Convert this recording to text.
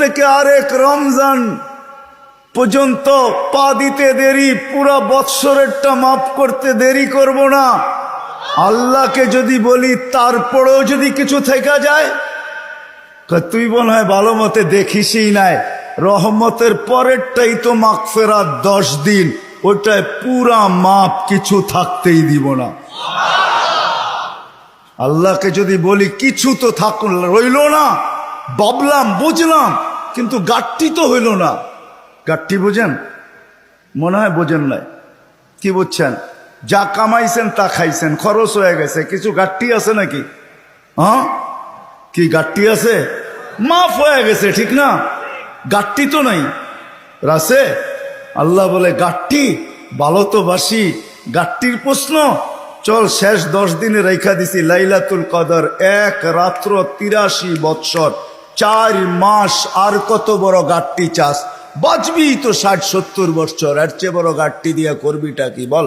থেকে আরেক রমজান পর্যন্ত পা দিতে দেরি, পুরা বৎসরেরটা মাফ করতে দেরি করব না। আল্লাহকে যদি বলি, তারপরেও যদি কিছু থেকে যায় তুই মনে হয় ভালো মতে দেখিসই নাই। রহমতের পরেরটাই তো মাগফেরাত দশ দিন, ওটায় পুরা মাপ কিছু থাকতেই দিব না। আল্লাহকে যদি বলি, কিছু তো থাক রইল না। ভাবলাম, বুঝলাম, কিন্তু গাঠটি তো হইল না। গাঠটি বুঝেন? মনে হয় বোঝেন নাই। কি বুঝছেন? যা কামাইছেন তা খাইছেন, খরচ হয়ে গেছে। কিছু গাঠটি আছে নাকি? হ্যাঁ? কি গাঠটি আছে? মাফ হয়ে গেছে, ঠিক না? গাঠটি তো নাই। রাসে, আল্লাহ বলে, গাঠটি, ভালো তো বাসি, গাঠটির প্রশ্ন। চল, শেষ দশ দিনে রেখা দিছি, লাইলাতুল কদর, এক রাত্র তিরাশি বৎসর। চার মাস আর কত বড় গাঠটি চাষ বাঁচবি তো ষাট সত্তর বছর আর চেয়ে বড় গাঠটি দিয়ে করবিটা কি বল?